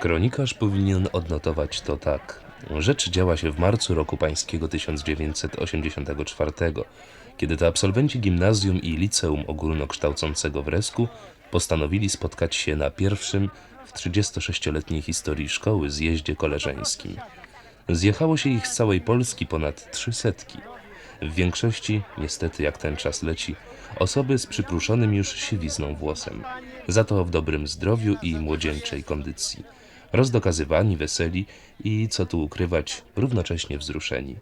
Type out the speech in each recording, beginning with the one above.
Kronikarz powinien odnotować to tak. Rzecz działa się w marcu roku pańskiego 1984, kiedy to absolwenci gimnazjum i liceum ogólnokształcącego w Resku postanowili spotkać się na pierwszym w 36-letniej historii szkoły zjeździe koleżeńskim. Zjechało się ich z całej Polski ponad trzy setki. W większości, niestety jak ten czas leci, osoby z przypruszonym już siwizną włosem, za to w dobrym zdrowiu i młodzieńczej kondycji, rozdokazywani, weseli i, co tu ukrywać, równocześnie wzruszeni.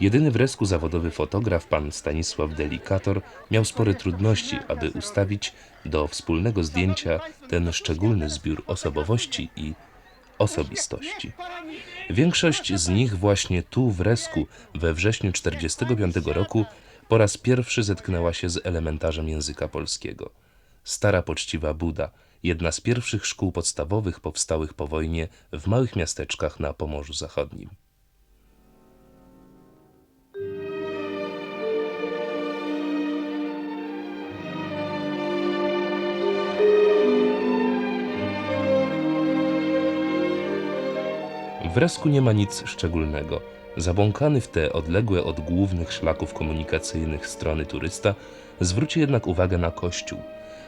Jedyny w Resku zawodowy fotograf, pan Stanisław Delikator, miał spore trudności, aby ustawić do wspólnego zdjęcia ten szczególny zbiór osobowości i osobistości. Większość z nich właśnie tu w Resku we wrześniu 1945 roku po raz pierwszy zetknęła się z elementarzem języka polskiego. Stara Poczciwa Buda, jedna z pierwszych szkół podstawowych powstałych po wojnie w małych miasteczkach na Pomorzu Zachodnim. W Resku nie ma nic szczególnego. Zabłąkany w te odległe od głównych szlaków komunikacyjnych strony turysta zwróci jednak uwagę na kościół.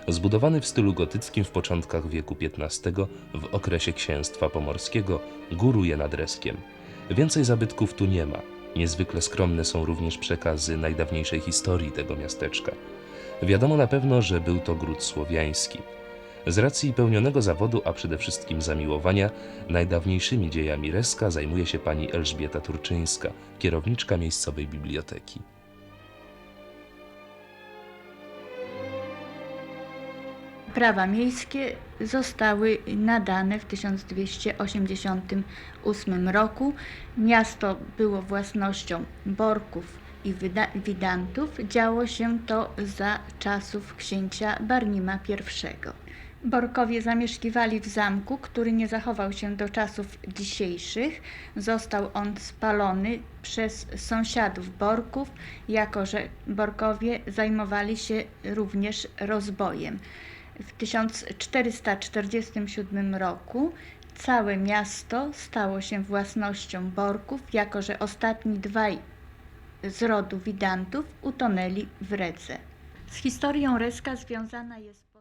Zbudowany w stylu gotyckim w początkach wieku XV w okresie księstwa pomorskiego, góruje nad Reskiem. Więcej zabytków tu nie ma. Niezwykle skromne są również przekazy najdawniejszej historii tego miasteczka. Wiadomo na pewno, że był to gród słowiański. Z racji pełnionego zawodu, a przede wszystkim zamiłowania, najdawniejszymi dziejami Reska zajmuje się pani Elżbieta Turczyńska, kierowniczka miejscowej biblioteki. Prawa miejskie zostały nadane w 1288 roku. Miasto było własnością Borków i Widantów. Działo się to za czasów księcia Barnima I. Borkowie zamieszkiwali w zamku, który nie zachował się do czasów dzisiejszych. Został on spalony przez sąsiadów Borków, jako że Borkowie zajmowali się również rozbojem. W 1447 roku całe miasto stało się własnością Borków, jako że ostatni dwaj z rodu Widantów utonęli w Redze. Z historią Reska związana jest